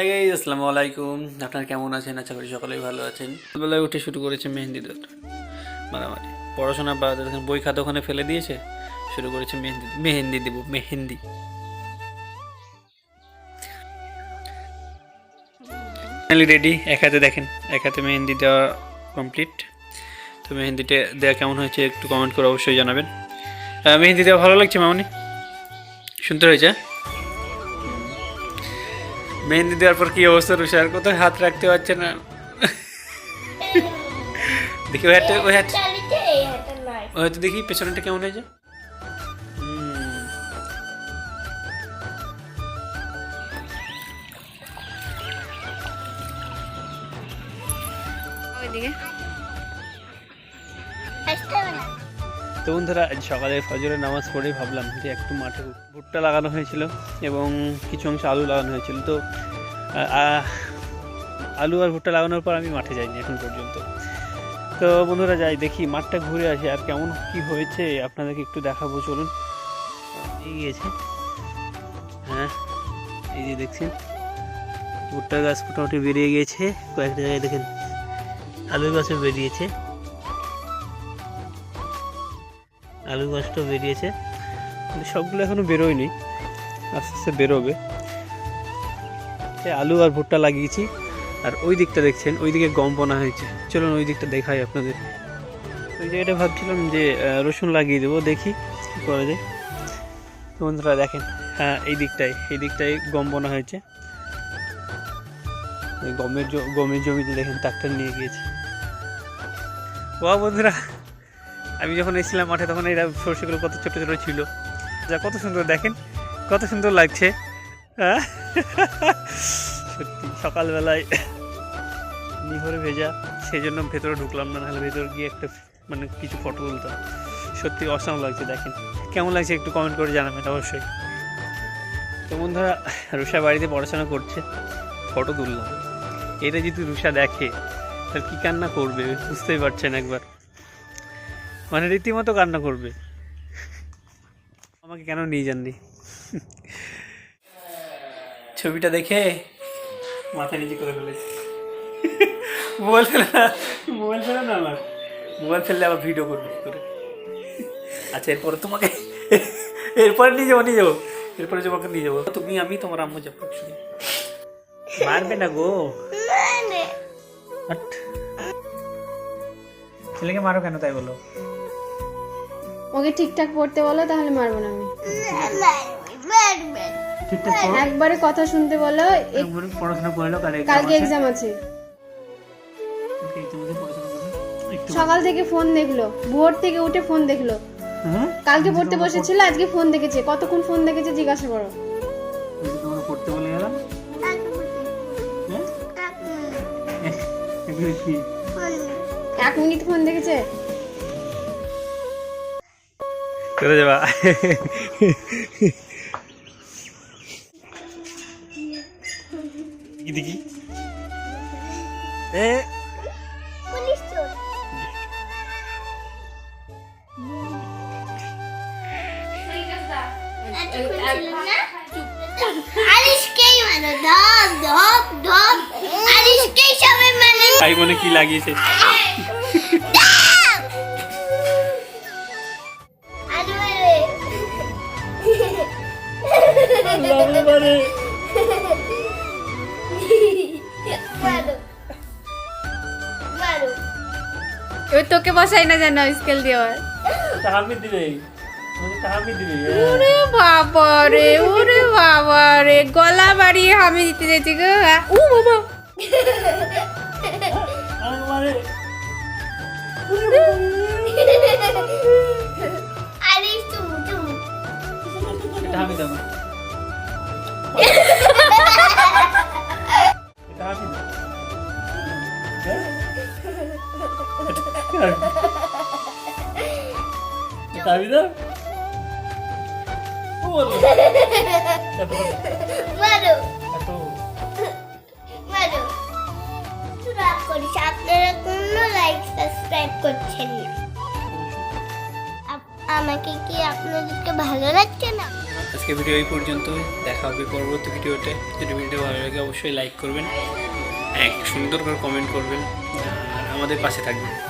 আসসালামু আলাইকুম। আপনারা কেমন আছেন? আশা করি সকলেই ভালো আছেন। সকালবেলায় উঠে শুরু করেছে মেহেন্দি দৌড় মারামারি। পড়াশোনা বা বই খাতা ওখানে ফেলে দিয়েছে, শুরু করেছে মেহেন্দি মেহেন্দি দেব, মেহেন্দি। রেডি এক হাতে দেখেন, এক হাতে মেহেন্দি দেওয়া কমপ্লিট তো মেহেন্দিটা দেওয়া কেমন হয়েছে একটু কমেন্ট করে অবশ্যই জানাবেন। মেহেন্দি দেওয়া ভালো লাগছে মামনি? শুনতে হয়েছে মেহেন্দি দেওয়ার পর কি অবস্থা রুষার কোথায় হাত রাখতে পারছে না। দেখি ওই হাতটা ওই হাত ওই হাতে দেখি পেছনটা কেমন হয়েছে। তো বন্ধুরা আজ সকালে ফজরের নামাজ পড়ে ভাবলাম যে একটু মাঠে ভুট্টা লাগানো হয়েছিল এবং কিছু অংশ আলু লাগানো হয়েছিল। তো আলু আর ভুট্টা লাগানোর পর আমি মাঠে যাইনি এখন পর্যন্ত। তো বন্ধুরা যাই, দেখি মাঠটা ঘুরে আসি আর কেমন কি হয়েছে, আপনাদেরকে একটু দেখাবো, চলুন। গিয়েছে হ্যাঁ এই যে দেখছেন, ভুট্টা গাছ মোটামুটি বেরিয়ে গিয়েছে কয়েকটা জায়গায় দেখেন, আলু গাছও বেরিয়েছে। আলু গাছটাও বেরিয়েছে। সবগুলো এখনও বেরোয়নি, আস্তে আস্তে বেরোবে। আলু আর ভুট্টা লাগিয়েছি। আর ওই দিকটা দেখছেন, ওই দিকে গম বোনা হয়েছে। চলুন ওই দিকটা দেখাই আপনাদের। ওই জায়গাটা ভাবছিলাম যে রসুন লাগিয়ে দেবো, দেখি কী করা যায়। বন্ধুরা দেখেন হ্যাঁ এই দিকটায় এই দিকটায় গম বোনা হয়েছে। গমের গমের জমিতে দেখেন ট্রাক্টর নিয়ে গিয়েছে। ও বন্ধুরা, আমি যখন এসেছিলাম মাঠে, তখন এরা সর্ষেগুলো কত ছোট ছোট ছিল। যা কত সুন্দর, দেখেন, কত সুন্দর লাগছে। হ্যাঁ? সত্যি, সকালবেলায় নিহরে ভেজা সেই জন্য ভেতরে ঢুকলাম না, নাহলে ভেতরে গিয়ে একটা মানে কিছু ফটো তুলতাম। সত্যি অসাম লাগছে, দেখেন। কেমন লাগছে একটু কমেন্ট করে জানাবেন অবশ্যই। তো বন্ধুরা, রুষা বাড়িতে পড়াশোনা করছে ফটো তুললাম। এটা যদি রুষা দেখে, তাহলে কী কান্না করবে? বুঝতেই পারছেন একবার। মানে রীতিমতো কান্না করবে। আমাকে কেন নিয়ে যাননি? ছবিটা দেখে মাথা নিচে করে ফেলেছি মোবাইল ফেলে না মোবাইল ফেলে না আমার? মোবাইল ফেললে আবার ভিডিও করবে করে? আচ্ছা এরপরে তোমাকে এরপরে নিয়ে যাব নিয়ে যাব। এরপরে তোমাকে নিয়ে যাব। তুমি আমি তোমার আম্মু যাব মারবে না গো। ছেলেকে মারো কেন তাই বলো? ওকে ঠিকঠাক পড়তে বলো তাহলে মারবো না আমি। ঠিকঠাক একবারে কথা শুনতে বলো একবারে পড়াশোনা করে নাও কালকে কালকে এক্সাম আছে। সকাল থেকে ফোন দেখল ভোর থেকে উঠে ফোন দেখল। কালকে পড়তে বসেছিল আজকে ফোন দেখেছে। কতক্ষণ ফোন দেখেছে জিজ্ঞাসা করো। তোমরা পড়তে বলে গেলাম। হ্যাঁ? এক মিনিট ফোন দেখেছে? করে যাবা? কি দেখি। এ মানো মানে বোনে কি লাগিয়েছে? আলু এবার তোকে বসাই না জানো স্কেল দিয়ে টাহামি দিবে। ওরে বাবা রে ওরে বাবা রে। গলা বাড়িয়ে আমি দিতে যাচ্ছি গো উ বাবা। রাগ করিস আপনারা কোনো লাইক সাবস্ক্রাইব করছেন না। আপ- আমাকে কি আপনাদেরকে ভালো লাগছে না? আজকে ভিডিও এই পর্যন্ত দেখা হবে পরবর্তী ভিডিওতে যদি ভিডিও ভালো লাগে অবশ্যই লাইক করবেন। এক সুন্দর করে কমেন্ট করবেন। আর আমাদের পাশে থাকবেন।